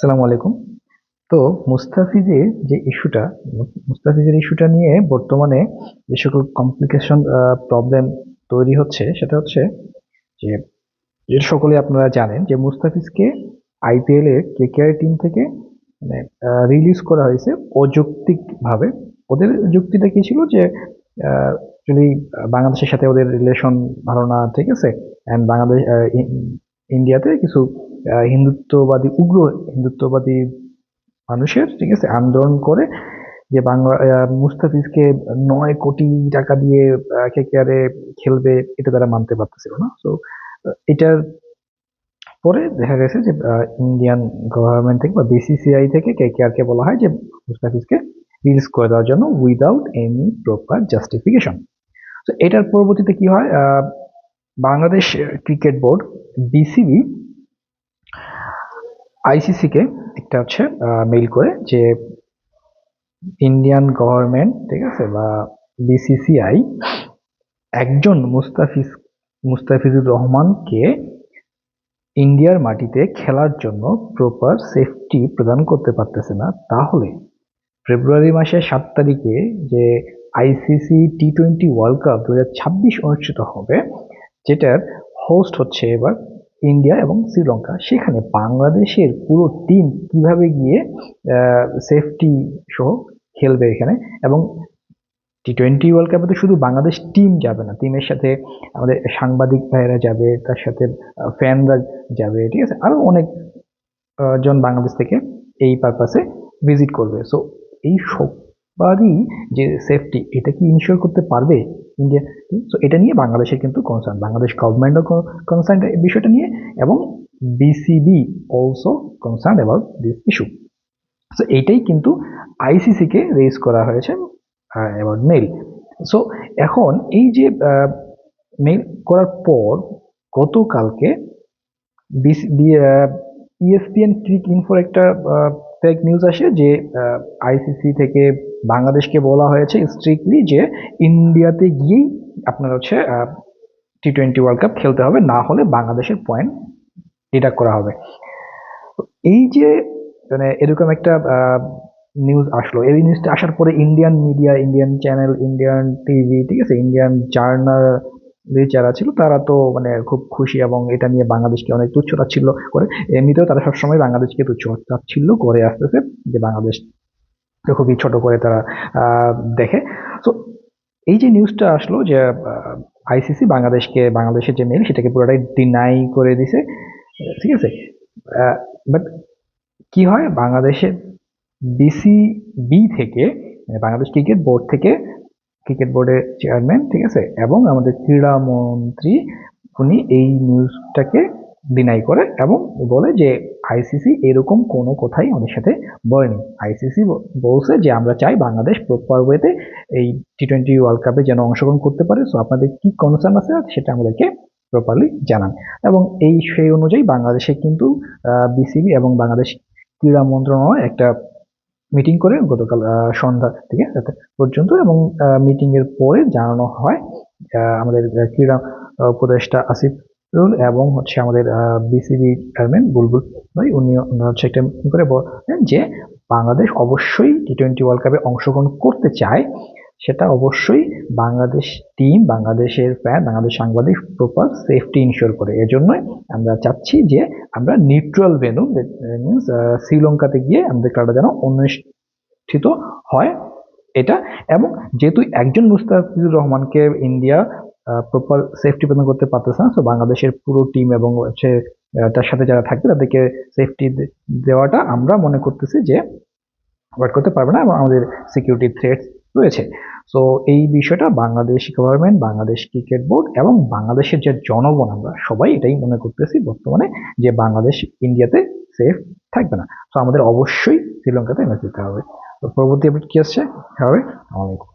আসসালামু আলাইকুম। তো মুস্তাফিজের যে ইস্যুটা, মুস্তাফিজের ইস্যুটা নিয়ে বর্তমানে যে সকল কমপ্লিকেশন প্রবলেম তৈরি হচ্ছে, সেটা হচ্ছে যে যেটা সকলে আপনারা জানেন যে মুস্তাফিজকে আইপিএল এর কেকেআর টিম থেকে মানে রিলিজ করা হয়েছে অযৌক্তিকভাবে। ওদের যুক্তিটা কি ছিল যে অ্যাকচুয়ালি বাংলাদেশের সাথে ওদের রিলেশন ভালো না ঠিক আছে অ্যান্ড বাংলাদেশ ইন্ডিয়াতে কিছু হিন্দুত্ববাদী, উগ্র হিন্দুত্ববাদী মানুষের, ঠিক আছে, আন্দোলন করে যে বাংলা মুস্তাফিজকে নয় কোটি টাকা দিয়ে কেকেআরে খেলবে, এটা তারা মানতে পারতেছিল না। তো এটার পরে দেখা গেছে যে ইন্ডিয়ান গভর্নমেন্ট থেকে বা বিসিসিআই থেকে কে কে বলা হয় যে মুস্তাফিজকে রিলিজ করে দেওয়ার জন্য উইদাউট এনি প্রপার জাস্টিফিকেশন তো এটার পরবর্তীতে কি হয়? Bangladesh cricket board BCB ICC কে একটা হচ্ছে মেইল করে যে ইন্ডিয়ান গভর্নমেন্ট ঠিক আছে, বা বিসিসিআই একজন মুস্তাফিজ, মুস্তাফিজুর রহমানকে ইন্ডিয়ার মাটিতে খেলার জন্য প্রপার সেফটি প্রদান করতে পারতেছে না। তাহলে ফেব্রুয়ারি মাসের সাত তারিখে যে ICC T twenty world cup দু হাজার ছাব্বিশ অনুষ্ঠিত হবে, যেটার হোস্ট হচ্ছে এবার ইন্ডিয়া এবং শ্রীলঙ্কা। সেখানে বাংলাদেশের পুরো টিম কীভাবে গিয়ে সেফটি সহ খেলবে এখানে এবং টি টোয়েন্টি ওয়ার্ল্ড কাপে তো শুধু বাংলাদেশ টিম যাবে না টিমের সাথে আমাদের সাংবাদিক ভাইয়েরা যাবে, তার সাথে ফ্যানরা যাবে, ঠিক আছে? আরও অনেক জন বাংলাদেশ থেকে এই পারপাসে ভিজিট করবে। সো এই সবারই যে সেফটি এটা কি ইনশিওর করতে পারবে? ইন্ডিয়া সো এটা নিয়ে বাংলাদেশের কিন্তু কনসার্ন বাংলাদেশ গভর্নমেন্টও কনসার্ন এই বিষয়টা নিয়ে এবং BCB also concern about this issue so এইটাই কিন্তু আইসিসি কে রেজ করা হয়েছে অ্যাবাউট মেল সো এখন এই যে মেল করার পর গতকালকে ইএসপিএন ক্রিক ইনফোর একটা ফেক নিউজ আসে যে আইসিসি থেকে বাংলাদেশকে বলা হয়েছে স্ট্রিক্টলি যে ইন্ডিয়াতে গিয়েই আপনার হচ্ছে টি টোয়েন্টি ওয়ার্ল্ড কাপ খেলতে হবে, না হলে বাংলাদেশের পয়েন্ট ডিডাক্ট করা হবে। এই যে মানে এরকম একটা নিউজ আসলো, এই নিউজটা আসার পরে Indian media Indian channel Indian TV ঠিক আছে ইন্ডিয়ান জার্নাল যারা ছিল, তারা তো মানে খুব খুশি এবং এটা নিয়ে বাংলাদেশকে অনেক তুচ্ছ তাচ্ছিল্য করে। এমনিতেও তারা সবসময় বাংলাদেশকে তুচ্ছ তাচ্ছিল্য করে আসতেছে, যে বাংলাদেশ খুবই ছোট করে তারা দেখে। তো এই যে নিউজটা আসলো যে আইসিসি বাংলাদেশকে, বাংলাদেশের যে মেল সেটাকে পুরোটাই ডিনাই করে দিছে, ঠিক আছে? বাট কি হয়, বাংলাদেশের বিসিবি থেকে মানে বাংলাদেশ ক্রিকেট বোর্ড থেকে ক্রিকেট বোর্ডের চেয়ারম্যান, ঠিক আছে? এবং আমাদের ক্রীড়া মন্ত্রী, উনি এই নিউজটাকে ডিনাই করে এবং বলে যে আইসিসি এরকম কোনো কথাই আমাদের সাথে বলেনি। আইসিসি বলছে যে আমরা চাই বাংলাদেশ প্রপার ওয়েতে এই টি টোয়েন্টি ওয়ার্ল্ড কাপে যেন অংশগ্রহণ করতে পারে। সো আপনাদের কি কনসার্ন আছে সেটা আমাদেরকে প্রপারলি জানান। এবং এই সেই অনুযায়ী বাংলাদেশে কিন্তু বিসিবি এবং বাংলাদেশ ক্রীড়া মন্ত্রণালয় একটা মিটিং করে গতকাল সন্ধ্যা থেকে রাতে পর্যন্ত এবং মিটিংয়ের পরে জানানো হয় আমাদের ক্রীড়া উপদেষ্টা আসিফুল এবং হচ্ছে আমাদের বিসিবি চেয়ারম্যান বুলবুল ভাই উনি হচ্ছে একটা করে বলেন যে বাংলাদেশ অবশ্যই টি টোয়েন্টি ওয়ার্ল্ড কাপে অংশগ্রহণ করতে চায়। সেটা অবশ্যই বাংলাদেশ টিম বাংলাদেশের ফ্যান বাংলাদেশ সাংবাদিক প্রপার সেফটি ইনশিওর করে। এজন্যই আমরা চাচ্ছি যে আমরা নিউট্রাল ভেনু মিনস শ্রীলঙ্কাতে গিয়ে আমাদের খেলাটা যেন অনুষ্ঠিত হয়। এটা এবং যেহেতু একজন মুস্তাফিজুর রহমানকে ইন্ডিয়া প্রপার সেফটি প্রদান করতে পারতেছে না তো বাংলাদেশের পুরো টিম এবং হচ্ছে তার সাথে যারা থাকবে তাদেরকে সেফটি দেওয়াটা আমরা মনে করতেছি যে ওয়ার্ক করতে পারবে না এবং আমাদের সিকিউরিটি থ্রেট রয়েছে। সো এই বিষয়টা Bangladesh government Bangladesh cricket board এবং বাংলাদেশের যে জনগণ আমরা, সবাই এটাই মনে করতেছি বর্তমানে যে বাংলাদেশ ইন্ডিয়াতে সেফ থাকবে না। তো আমাদের অবশ্যই শ্রীলঙ্কাতে ম্যাচ দিতে হবে। তো পরবর্তী আপডেট কি আসছে? হবে আলাইকুম।